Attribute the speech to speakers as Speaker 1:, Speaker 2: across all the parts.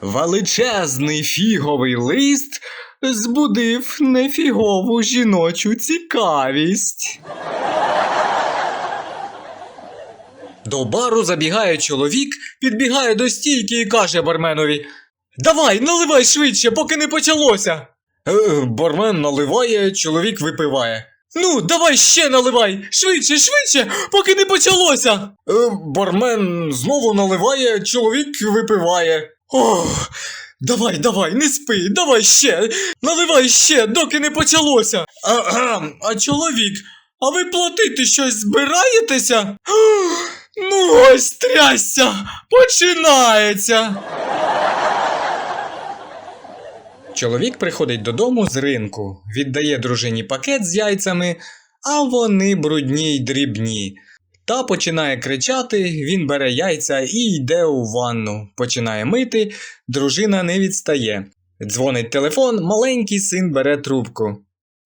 Speaker 1: Величезний фіговий лист збудив нефігову жіночу цікавість. До бару забігає чоловік, підбігає до стійки і каже барменові: Давай, наливай швидше, поки не почалося. Е, бармен наливає, чоловік випиває. Ну, давай ще наливай! Швидше, швидше, поки не почалося. Е, бармен знову наливає, чоловік випиває. Ох, давай, давай, не спи, давай ще, наливай ще, доки не почалося. А, а, а чоловік, а ви платити щось збираєтеся? Ну ось трясся, починається. Чоловік приходить додому з ринку, віддає дружині пакет з яйцями, а вони брудні й дрібні. Та починає кричати, він бере яйця і йде у ванну. Починає мити, дружина не відстає. Дзвонить телефон, маленький син бере трубку.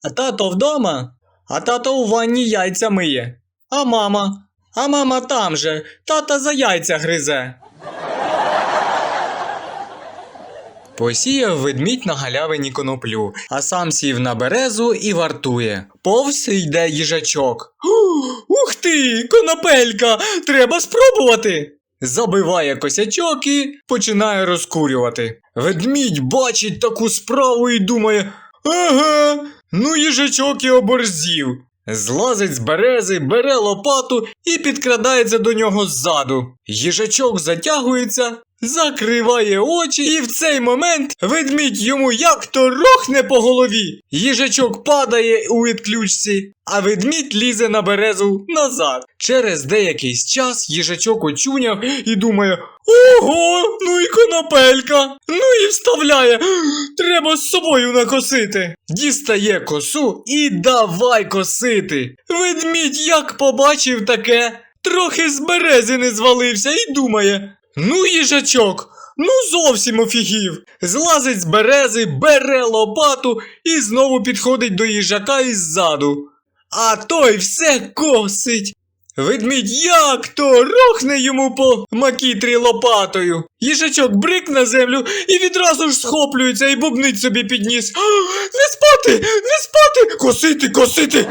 Speaker 1: А тато вдома? А тато у ванні яйця миє. А мама? А мама там же, тата за яйця гризе. Посіяв ведмідь на галявині коноплю, а сам сів на березу і вартує. Повз йде їжачок. Ух ти, конопелька! Треба спробувати. Забиває косячок і починає розкурювати. Ведмідь бачить таку справу і думає: Ага, ну їжачок і оборзів. Злазить з берези, бере лопату і підкрадається до нього ззаду. Їжачок затягується, закриває очі, і в цей момент ведмідь йому як то рохне по голові. Їжачок падає у відключці, а ведмідь лізе на березу назад. Через деякий час їжачок очуняв і думає: Ого, ну і конопелька! Ну і вставляє. Треба з собою накосити. Дістає косу і давай косити. Ведмідь як побачив таке, трохи з берези не звалився і думає: Ну, їжачок, ну зовсім офігів. Злазить з берези, бере лопату і знову підходить до їжака іззаду. А той все косить. Ведмідь як то рохне йому по макітрі лопатою. Їжачок брик на землю і відразу ж схоплюється і бубнить собі під ніс. Не спати, не спати, косити, косити.